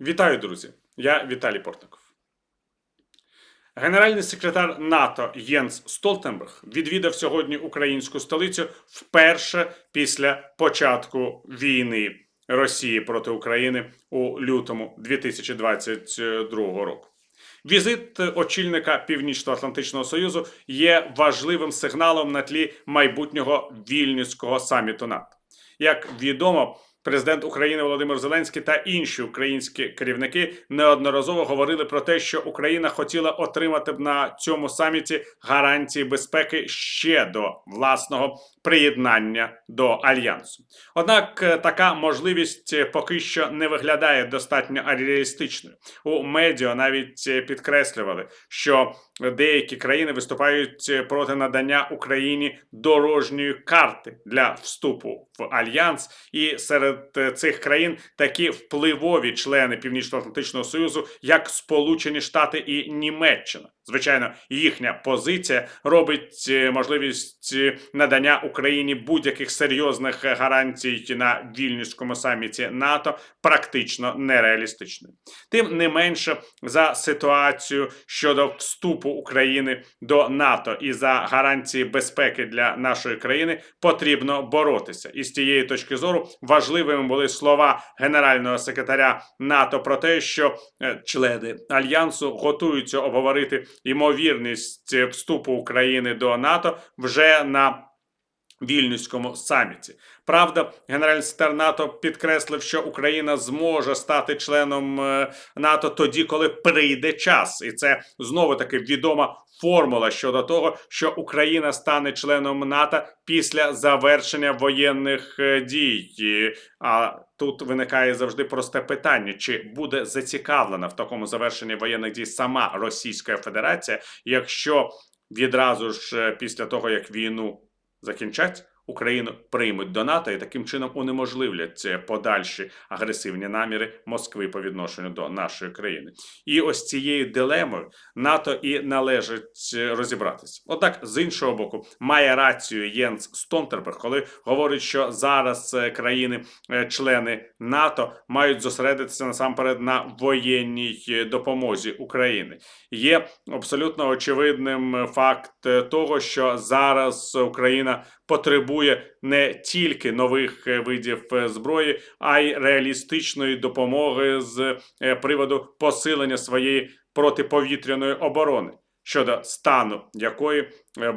Вітаю, друзі! Я Віталій Портников. Генеральний секретар НАТО Єнс Столтенберг відвідав сьогодні українську столицю вперше після початку війни Росії проти України у лютому 2022 року. Візит очільника Північно-Атлантичного Союзу є важливим сигналом на тлі майбутнього вільнюського саміту НАТО. Як відомо, президент України Володимир Зеленський та інші українські керівники неодноразово говорили про те, що Україна хотіла отримати б на цьому саміті гарантії безпеки ще до власного приєднання до альянсу. Однак е, така можливість е, поки що не виглядає достатньо реалістичною. У медіа навіть е, підкреслювали, що деякі країни виступають проти надання Україні дорожньої карти для вступу в альянс, і серед цих країн такі впливові члени Північно-Атлантичного Союзу, як Сполучені Штати і Німеччина. Звичайно, їхня позиція робить е, можливість е, надання Україні будь-яких серйозних е, гарантій на вільнюському саміті НАТО практично нереалістичною. Тим не менше, за ситуацію щодо вступу України до НАТО і за гарантії безпеки для нашої країни потрібно боротися. І з тієї точки зору важливими були слова генерального секретаря НАТО про те, що е, члени альянсу готуються обговорити ймовірність е, вступу України до НАТО вже на Вільнюському саміті. Правда, генеральний секретар НАТО підкреслив, що Україна зможе стати членом е, НАТО тоді, коли прийде час, і це знову таки відома формула щодо того, що Україна стане членом НАТО після завершення воєнних е, дій. А тут виникає завжди просте питання: чи буде зацікавлена в такому завершенні воєнних дій сама Російська Федерація, якщо відразу ж е, після того як війну закінчать, Україну приймуть до НАТО і таким чином унеможливлять е, подальші агресивні наміри Москви по відношенню до нашої країни. І ось цією дилемою НАТО і належить е, розібратися. Однак, з іншого боку, має рацію Єнс Стонтерберг, коли говорить, що зараз е, країни-члени НАТО мають зосередитися насамперед на воєнній е, допомозі України. Є абсолютно очевидним факт е, того, що зараз Україна потребує не тільки нових е, видів е, зброї, а й реалістичної допомоги з е, приводу посилення своєї протиповітряної оборони. Щодо стану якої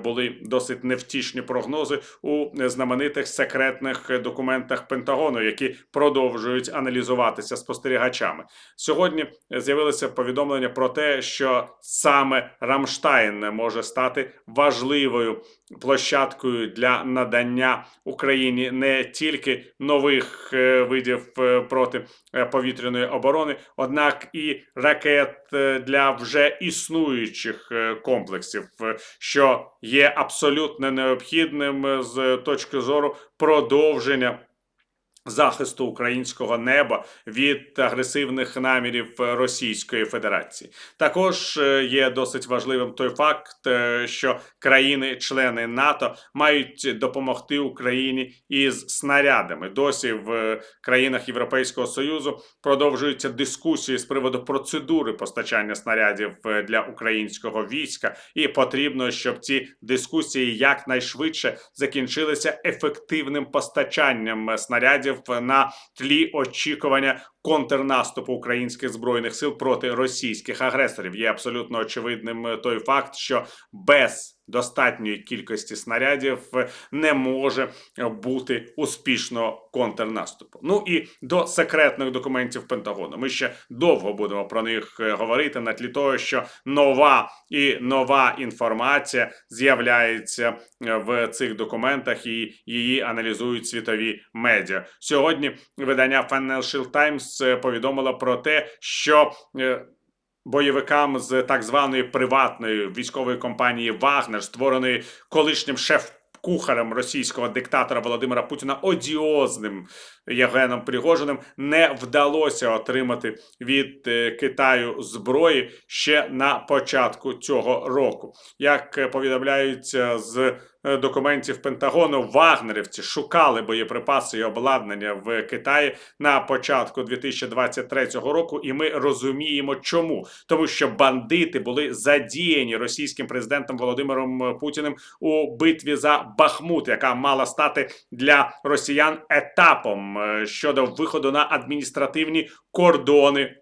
були досить невтішні прогнози у знаменитих секретних документах Пентагону, які продовжують аналізуватися спостерігачами. Сьогодні з'явилося повідомлення про те, що саме Рамштайн може стати важливою площадкою для надання Україні не тільки нових е, видів е, протиповітряної оборони, однак і ракет е, для вже існуючих е, комплексів, е, що є абсолютно необхідним е, з точки зору продовження. Захисту українського неба від агресивних намірів е, Російської Федерації також е, є досить важливим той факт, е, що країни-члени НАТО мають допомогти Україні із снарядами. Досі в країнах Європейського союзу продовжуються дискусії з приводу процедури постачання снарядів для українського війська, і потрібно, щоб ці дискусії якнайшвидше закінчилися ефективним постачанням снарядів на тлі очікування контрнаступу українських збройних сил проти російських агресорів. Є абсолютно очевидним той факт, що без достатньої кількості снарядів е, не може е, бути успішного контрнаступу. Ну і до секретних документів Пентагону. Ми ще довго будемо про них е, говорити на тлі того, що нова і нова інформація з'являється в цих документах, і її аналізують світові медіа. Сьогодні видання Financial Times повідомило про те, що бойовикам з так званої приватної військової компанії Вагнер, створеної колишнім шеф. Кухарем російського диктатора Володимира Путіна одіозним Євгеном Пригожиним не вдалося отримати від е, Китаю зброї ще на початку цього року. Як повідомляється з документів Пентагону вагнерівці шукали боєприпаси і обладнання в Китаї на початку 2023 року, і ми розуміємо, чому тому, що бандити були задіяні російським президентом Володимиром Путіним у битві за Бахмут, яка мала стати для росіян етапом е, щодо виходу на адміністративні кордони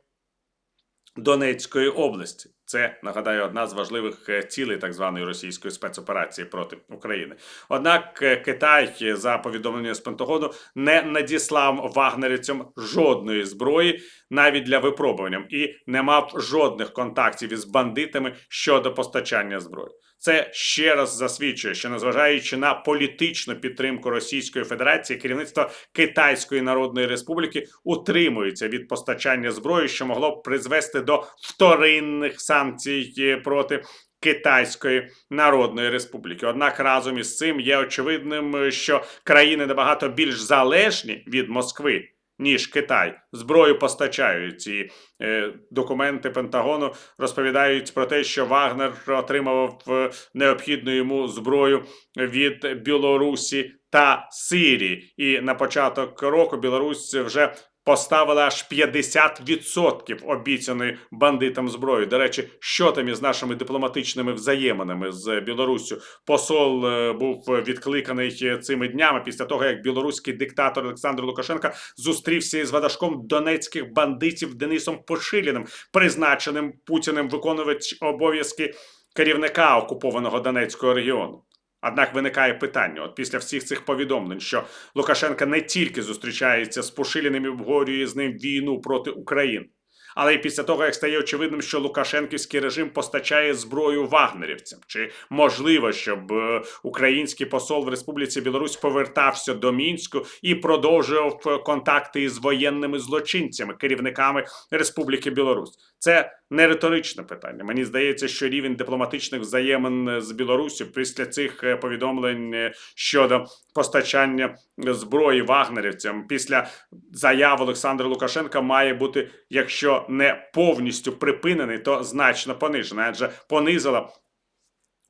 Донецької області. Це нагадаю одна з важливих е, цілей так званої російської спецоперації проти України. Однак е, Китай, е, за повідомленням з Пентагону, не надіслав вагнерівцям жодної зброї навіть для випробування і не мав жодних контактів із бандитами щодо постачання зброї. Це ще раз засвідчує, що незважаючи на політичну підтримку Російської Федерації, керівництво Китайської Народної Республіки утримується від постачання зброї, що могло б призвести до вторинних санкцій е, проти. Китайської Народної Республіки. Однак разом із цим є очевидним, що країни набагато більш залежні від Москви, ніж Китай. Зброю постачають ці е, документи Пентагону розповідають про те, що Вагнер отримував е, необхідну йому зброю від Білорусі та Сирії. І на початок року Білорусь вже поставила аж 50% обіцяної бандитам зброї. До речі, що там із нашими дипломатичними взаєминами з Білоруссю? Посол е, був відкликаний е, цими днями після того, як білоруський диктатор Олександр Лукашенко зустрівся із вадашком донецьких бандитів Денисом Пошиліним, призначеним Путіним виконувати обов'язки керівника окупованого Донецького регіону. Однак виникає питання: от після всіх цих повідомлень, що Лукашенка не тільки зустрічається з Пошиліним і обговорює з ним війну проти України, але й після того, як стає очевидним, що Лукашенківський режим постачає зброю вагнерівцям, чи можливо, щоб е, український посол в Республіці Білорусь повертався до мінську і продовжував е, контакти із воєнними злочинцями, керівниками Республіки Білорусь. Це не риторичне питання. Мені здається, що рівень дипломатичних взаємин з Білорусі після цих е, повідомлень е, щодо постачання зброї вагнерівцям після заяв Олександра Лукашенка має бути, якщо не повністю припинений, то значно понижений, адже понизила.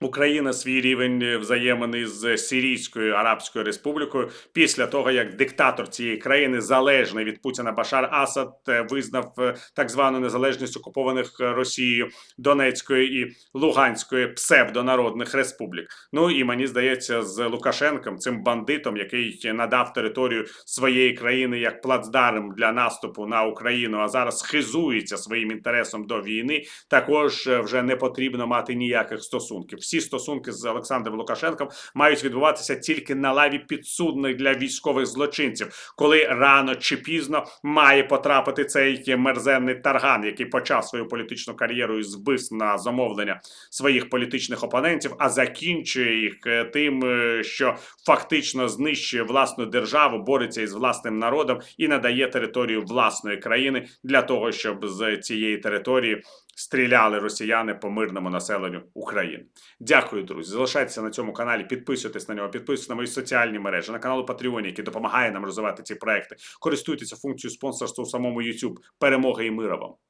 Україна свій рівень взаємини з Сирійською Арабською Республікою після того, як диктатор цієї країни залежний від Путіна Башар Асад е, визнав е, так звану незалежність окупованих Росією Донецької і Луганської псевдонародних республік. Ну і мені здається, з Лукашенком, цим бандитом, який надав територію своєї країни як плацдарм для наступу на Україну, а зараз хизується своїм інтересом до війни, також е, вже не потрібно мати ніяких стосунків всі стосунки з Олександром Лукашенком мають відбуватися тільки на лаві підсудних для військових злочинців, коли рано чи пізно має потрапити цей мерзенний тарган, який почав свою політичну кар'єру із вбивств на замовлення своїх політичних опонентів, а закінчує їх е, тим, е, що фактично знищує власну державу, бореться із власним народом і надає територію власної країни для того, щоб з цієї території стріляли росіяни по мирному населенню України. Дякую, друзі. Залишайтеся на цьому каналі, підписуйтесь на нього, підписуйтесь на мої соціальні мережі, на канал Patreon, який допомагає нам розвивати ці проекти. Користуйтеся функцією спонсорства у самому YouTube. Перемоги і мира вам!